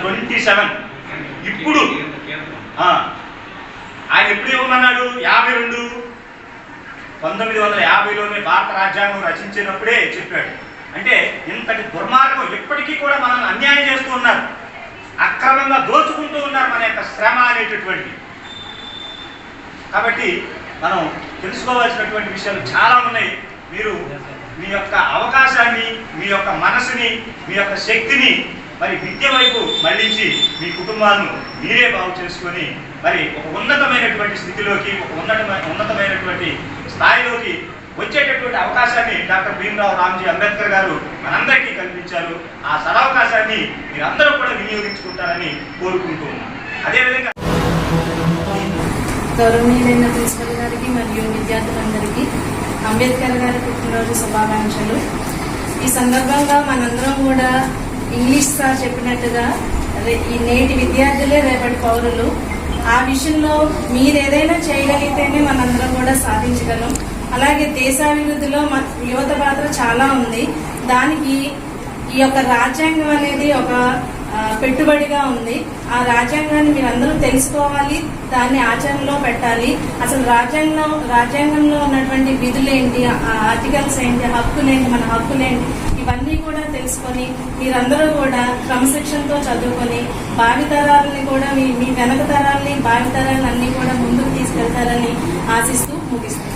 Twenty seven ఇప్పుడు ఆయన ఎప్పుడు ఇవ్వమన్నాడు? యాభై రెండు. పంతొమ్మిది వందల యాభైలోనే భారత రాజ్యాంగం రచించినప్పుడే చెప్పాడు. అంటే ఇంతటి దుర్మార్గం ఇప్పటికీ కూడా మనల్ని అన్యాయం చేస్తూ ఉన్నారు. అక్రమంగా దోచుకుంటూ ఉన్నారు మన యొక్క శ్రమ అనేటటువంటి కాబట్టి మనం తెలుసుకోవాల్సినటువంటి విషయాలు చాలా ఉన్నాయి. మీరు మీ యొక్క అవకాశాన్ని మీ యొక్క మనసుని మీ యొక్క శక్తిని మరి విద్య వైపు మళ్ళించి మీ కుటుంబాలను మీరే బాగు చేసుకొని మరి ఒక ఉన్నతమైనటువంటి స్థితిలోకి ఒక ఉన్నతమైన ఉన్నతమైనటువంటి స్థాయిలోకి వచ్చేటటువంటి అవకాశాన్ని డాక్టర్ భీమరావు రామ్జీ అంబేద్కర్ గారు మనందరికీ కల్పించారు. ఆ సదవకాశాన్ని మీరందరూ కూడా వినియోగించుకుంటారని కోరుకుంటూ ఉన్నాను అదేవిధంగా గౌరవనీయులైన ప్రిన్సిపల్ గారికి మరియు విద్యార్థులందరికీ అంబేద్కర్ గారి పుట్టినరోజు శుభాకాంక్షలు. ఈ సందర్భంగా మనందరం కూడా ఇంగ్లీష్ సార్ చెప్పినట్టుగా ఈ నేటి విద్యార్థులే రేపటి పౌరులు. ఆ విషయంలో మీరు ఏదైనా చేయగలిగితేనే మనందరం కూడా సాధించగలం. అలాగే దేశాభివృద్ధిలో మా యువత పాత్ర చాలా ఉంది. దానికి ఈ యొక్క రాజ్యాంగం అనేది ఒక పెట్టుబడిగా ఉంది. ఆ రాజ్యాంగాన్ని మీరందరూ తెలుసుకోవాలి దాన్ని ఆచరణలో పెట్టాలి. అసలు రాజ్యాంగంలో రాజ్యాంగంలో ఉన్నటువంటి విధులేంటి ఆ ఆర్టికల్స్ ఏంటి హక్కులేంటి మన హక్కులేంటి ఇవన్నీ మీరందరూ కూడా క్రమశిక్షణతో చదువుకొని భావితరాలని కూడా మీ మీ వెనక తరాలని భావితరాలని అన్ని కూడా ముందుకు తీసుకెళ్తారని ఆశిస్తూ ముగిస్తాను